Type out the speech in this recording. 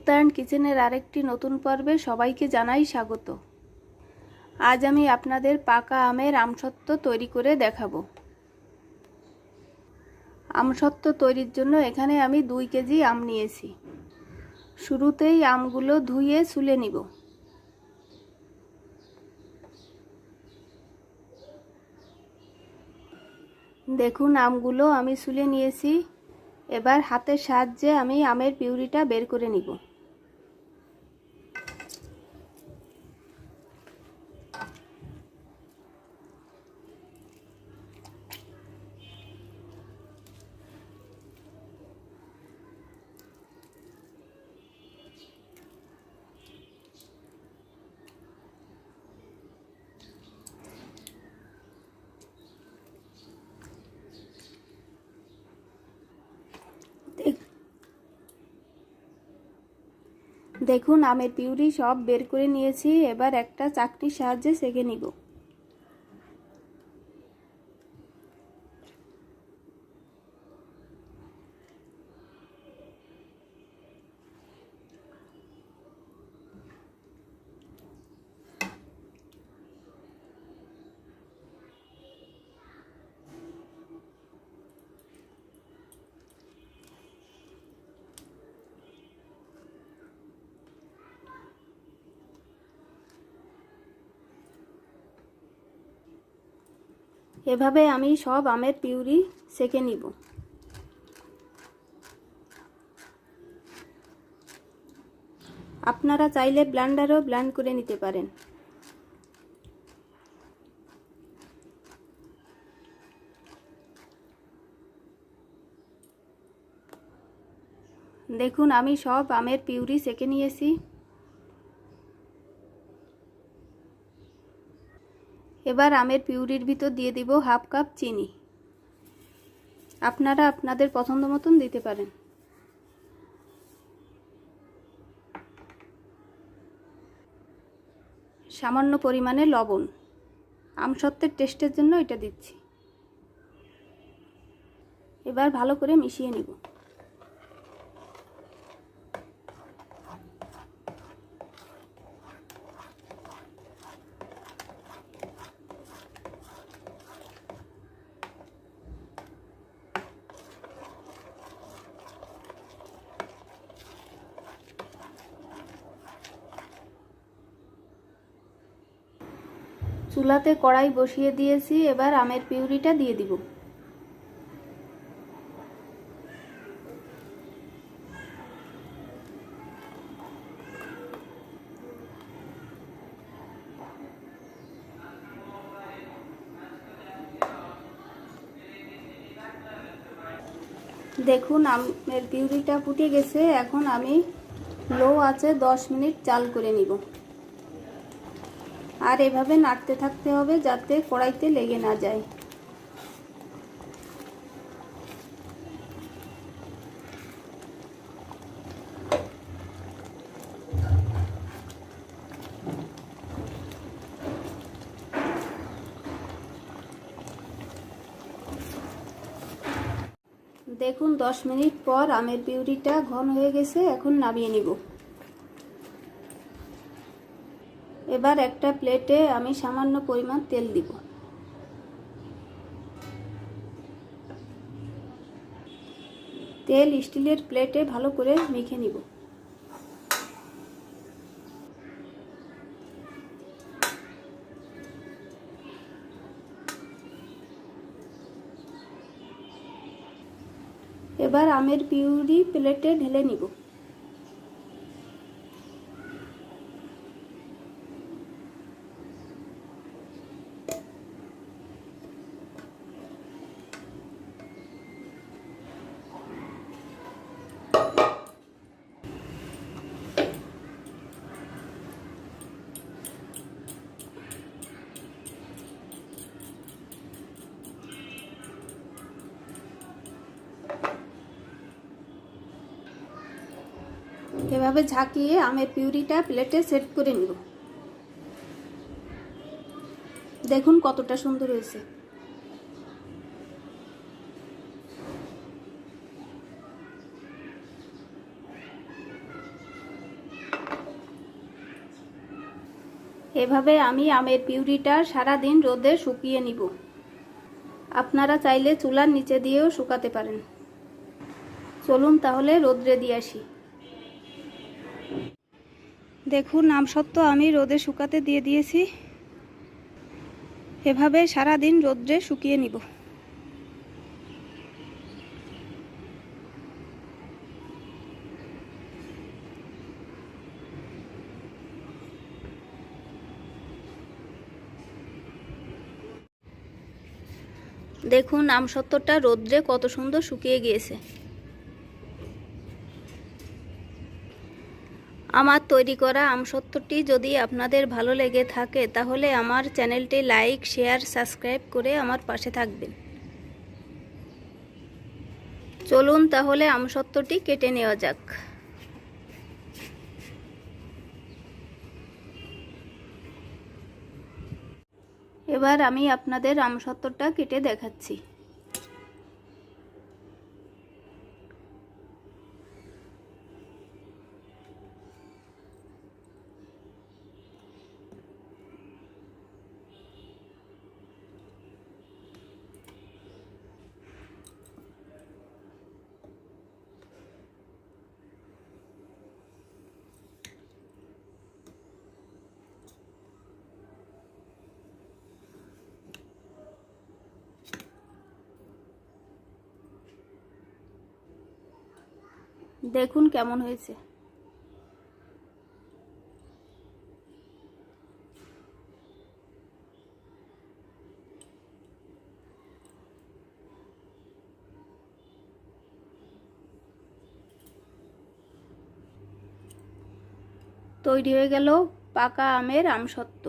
মুক্তায়ন কিচেনের আরেকটি নতুন পর্বে সবাইকে জানাই স্বাগত। আজ আমি আপনাদের পাকা আমের আমসত্ত্ব তৈরি করে দেখাবো। আমসত্ত্ব তৈরির জন্য এখানে আমি দুই কেজি আম নিয়েছি। শুরুতেই আমগুলো ধুয়ে শুলে নিব। দেখুন, আমগুলো আমি শুলে নিয়েছি। এবার হাতের সাহায্যে আমি আমের পিউরিটা বের করে নিব। দেখুন আমের পিউরি সব বের করে নিয়েছি এবার একটা চাকরির সাহায্যে সেঁকে নিব। এভাবে আমি সব আমের পিউরি সেঁকে নিব। আপনারা চাইলে ব্লান্ডারও ব্লান্ড করে নিতে পারেন। দেখুন, আমি সব আমের পিউরি সেঁকে নিয়েছি। এবার আমের পিউরির ভিতর দিয়ে দিব হাফ কাপ চিনি। আপনারা আপনাদের পছন্দ মতন দিতে পারেন। সামান্য পরিমাণে লবণ। আমসত্ত্বের টেস্টের জন্য এটা দিচ্ছি। এবার ভালো করে মিশিয়ে নিব। চুলাতে কড়াই বসিয়ে দিয়েছি, এবার আমের পিউরিটা দিয়ে দিব। দেখুন, আমের পিউরিটা ফুটে গেছে, এখন আমি লো আছে দশ মিনিট চাল করে নিব। আর এভাবে নাড়তে থাকতে হবে যাতে কড়াইতে লেগে না যায়। দেখুন, দশ মিনিট পর আমের পিউরিটা ঘন হয়ে গেছে, এখন নামিয়ে নিব। এবার একটা প্লেটে আমি সামান্য পরিমাণ তেল দিব। তেল স্টিলের প্লেটে ভালো করে মেখে নিব। এবার আমের পিউরি প্লেটে ঢেলে নিব। ভালোভাবে ঝাঁকিয়ে আমের পিউরিটা প্লেটে সেট করে নিব। দেখুন কতটা সুন্দর হয়েছে। এভাবে আমি আমের পিউরিটা সারাদিন রোদে শুকিয়ে নিব। আপনারা চাইলে চুলার নিচে দিয়েও শুকাতে পারেন। চলুন তাহলে রোদ্রে দিয়ে আসি। দেখুন আম সত্ত্ব আমি রোদে শুকাতে দিয়ে দিয়েছি। এভাবে সারাদিন রোদ্রে শুকিয়ে নিব। দেখুন আমসত্ত্বটা রোদ্রে কত সুন্দর শুকিয়ে গিয়েছে। আমার তৈরি করা আমসত্ত্বটি যদি আপনাদের ভালো লেগে থাকে, তাহলে আমার চ্যানেলটি লাইক, শেয়ার, সাবস্ক্রাইব করে আমার পাশে থাকবেন। চলুন তাহলে আমসত্ত্বটি কেটে নেওয়া যাক। এবার আমি আপনাদের আমসত্ত্বটা কেটে দেখাচ্ছি। দেখুন কেমন হয়েছে। তৈরি হয়ে গেল পাকা আমের আমসত্ত্ব।